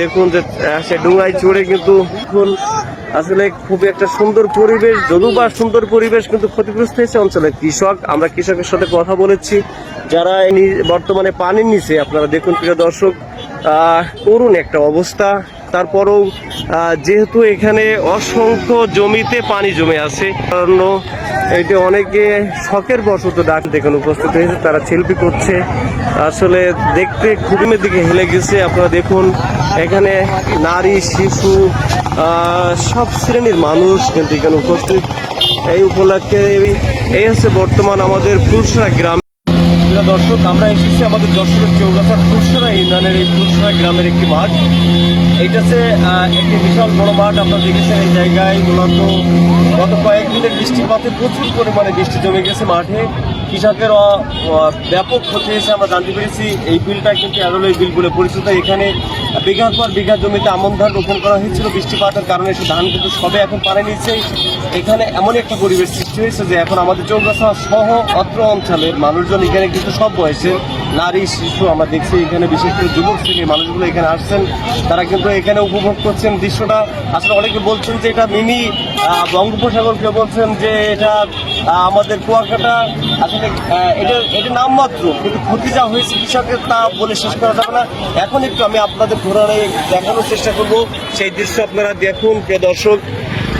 দেখুন যে সে ডুঙ্গায় চড়ে কিন্তু এখন আসলে খুবই একটা সুন্দর পরিবেশ যদু বা সুন্দর পরিবেশ কিন্তু ক্ষতিগ্রস্ত হয়েছে অঞ্চলের কৃষক। আমরা কৃষকের সাথে কথা বলেছি, যারা বর্তমানে পানির নিচে, আপনারা দেখুন প্রিয় দর্শক করুন একটা অবস্থা। তারপরেও যেহেতু এখানে অসংখ্য জমিতে পানি জমে আছে, কারণ এটি অনেকে শখের বশত ডাক দেখুন উপস্থিত হয়েছে, তারা সেলফি করছে। আসলে দেখতে খুবই দিকে হেলে গেছে, আপনারা দেখুন, এখানে নারী, শিশু সব শ্রেণির মানুষ কিন্তু এখানে উপস্থিত। এই উপলক্ষে এই- হচ্ছে বর্তমান আমাদের ফুলসরা গ্রাম প্রিয় দর্শক, আমরা এসেছি আমাদের যশোরের চৌগাছা ফুলসরা ইউনিয়নের এই ফুলসরা গ্রামের একটি মাঠ। এইটাতে একটি বিশাল বড় মাঠ। আপনারা দেখেছেন এই জায়গায় মূলত গত কয়েকদিনের বৃষ্টিপাতে প্রচুর পরিমাণে বৃষ্টি জমে গেছে মাঠে। কৃষকের ব্যাপক ক্ষতি হয়েছে, আমরা জানতে পেরেছি। এই বিলটা কিন্তু অ্যারোলয় বিল বলে পরিচিত এখানে বিঘার পর বিঘা জমিতে আমন ধান রোপণ করা হয়েছিল। বৃষ্টিপাতের কারণে সে ধান কিন্তু সবে এখন পানি নিচ্ছে এখানে এমন একটা পরিবেশ সৃষ্টি হয়েছে যে এখন আমাদের চৌগাছা সহ অত্র অঞ্চলের মানুষজন এখানে কিন্তু সব বয়সে নারী, শিশু, আমরা দেখছি এখানে বিশেষ করে যুবক শ্রেণির মানুষগুলো এখানে আসছেন। তারা কিন্তু এখানে উপভোগ করছেন দৃশ্যটা। আসলে অনেকে বলছেন যে এটা মিনি বঙ্গোপসাগর কেউ বলছেন যে এটা আমাদের কুয়াকাটা। আসলে এটা এটা নামমাত্র কিন্তু ক্ষতি যা হয়েছে কৃষকের তা বলে শেষ করা যাবে না। এখন একটু আমি আপনাদের ঘোরারে দেখানোর চেষ্টা করব। সেই দৃশ্য আপনারা দেখুন, প্রিয় দর্শক।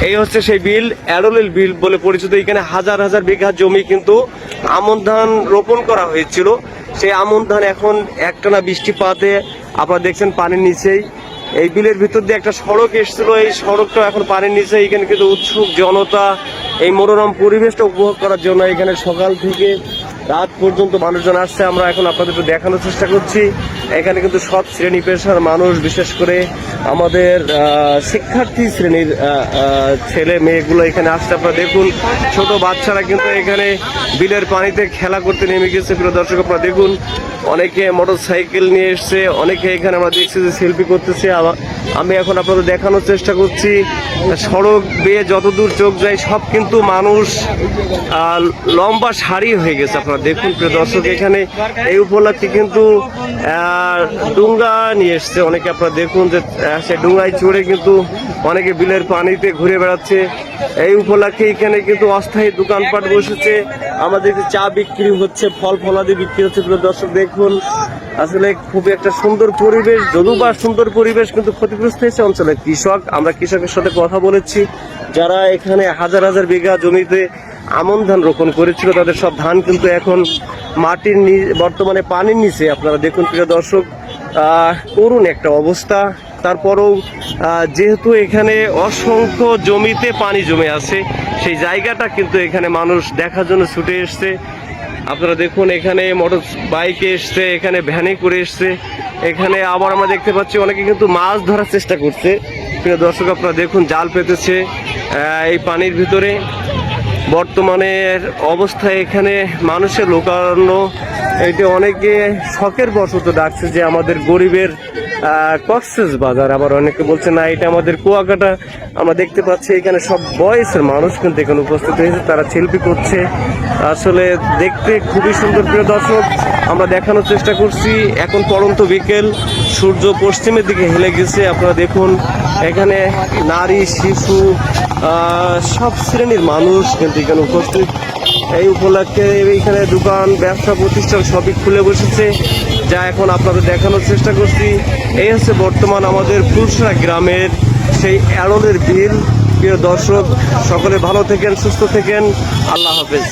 এই হচ্ছে সেই বিল অ্যারোলিল বিল বলে পরিচিত। এখানে হাজার হাজার বিঘা জমি কিন্তু আমন ধান রোপণ করা হয়েছিল। সেই আমন ধান এখন একটানা বৃষ্টিপাতে আপনারা দেখছেন পানির নিচেই। এই বিলের ভিতর দিয়ে একটা সড়ক এসেছিল। এই সড়কটা এখন পানির নিচে এখানে কিন্তু উৎসুক জনতা এই মনোরম পরিবেশটা উপভোগ করার জন্য এখানে সকাল থেকে রাত পর্যন্ত মানুষজন আসছে। আমরা এখন আপনাদের দেখানোর চেষ্টা করছি। এখানে কিন্তু সব শ্রেণি পেশার মানুষ, বিশেষ করে আমাদের শিক্ষার্থী শ্রেণির ছেলে মেয়েগুলো এখানে আসতে আপনারা দেখুন, ছোট বাচ্চারা কিন্তু এখানে বিলের পানিতে খেলা করতে নেমে গেছে। প্রিয় দর্শক, আপনারা দেখুন, অনেকে মোটর সাইকেল নিয়ে এসছে, অনেকে এখানে আমরা দেখছি যে সেলফি করতেছে। আমি এখন আপনাদের দেখানোর চেষ্টা করছি, সড়ক বেয়ে যতদূর চোখ যায়, সব কিন্তু মানুষ লম্বা সারি হয়ে গেছে। আপনারা দেখুন, প্রিয় দর্শক, এখানে এই উপলক্ষে কিন্তু ডুঙ্গা নিয়ে এসছে। অনেকে আপনারা দেখুন যে সে ডুঙ্গায় চড়ে কিন্তু অনেকে বিলের পানিতে ঘুরে বেড়াচ্ছে। এই উপলক্ষে এখানে কিন্তু অস্থায়ী দোকানপাট বসেছে। আমাদের চা বিক্রি হচ্ছে ফল ফলাদি বিক্রি হচ্ছে। দর্শক, দেখুন আসলে খুবই একটা সুন্দর পরিবেশ যদু বা সুন্দর পরিবেশ কিন্তু ক্ষতিগ্রস্ত হয়েছে অঞ্চলের কৃষক। আমরা কৃষকের সাথে কথা বলেছি। যারা এখানে হাজার হাজার বিঘা জমিতে আমন ধান রোপণ করেছিল, তাদের সব ধান কিন্তু এখন মাটির বর্তমানে পানির নিচে। আপনারা দেখুন, প্রিয় দর্শক করুন একটা অবস্থা। তারপরেও যেহেতু এখানে অসংখ্য জমিতে পানি জমে আছে, সেই জায়গাটা কিন্তু এখানে মানুষ দেখার জন্য ছুটে এসছে। আপনারা দেখুন, এখানে মোটর বাইকে এসছে, এখানে ভ্যানে করে এসছে। এখানে আবার আমরা দেখতে পাচ্ছি, অনেকে কিন্তু মাছ ধরার চেষ্টা করছে। প্রিয় দর্শক, আপনারা দেখুন, জাল পেতেছে এই পানির ভিতরে। বর্তমানের অবস্থা এখানে মানুষের লোকারণ্য এটি অনেকে শখের বশত ডাকছে যে আমাদের গরিবের কক্সেস বাজার আবার অনেকে বলছে, না, এটা আমাদের কুয়াকাটা। আমরা দেখতে পাচ্ছি এখানে সব বয়সের মানুষ কিন্তু এখানে উপস্থিত হয়েছে, তারা সেলফি করছে। আসলে দেখতে খুবই সুন্দর। প্রিয় দর্শক, আমরা দেখানোর চেষ্টা করছি। এখন পরন্ত বিকেল, সূর্য পশ্চিমের দিকে হেলে গেছে। আপনারা দেখুন, এখানে নারী, শিশু সব শ্রেণির মানুষ কিন্তু এখানে উপস্থিত। এই উপলক্ষে এইখানে দোকান, ব্যবসা প্রতিষ্ঠান সবই খুলে বসেছে। যা এখন আপনাদের দেখানোর চেষ্টা করছি। এই হচ্ছে বর্তমান আমাদের ফুলসরা গ্রামের সেই অ্যারোলের বিল। প্রিয় দর্শক, সকলে ভালো থেকেন, সুস্থ থেকেন। আল্লাহ হাফেজ।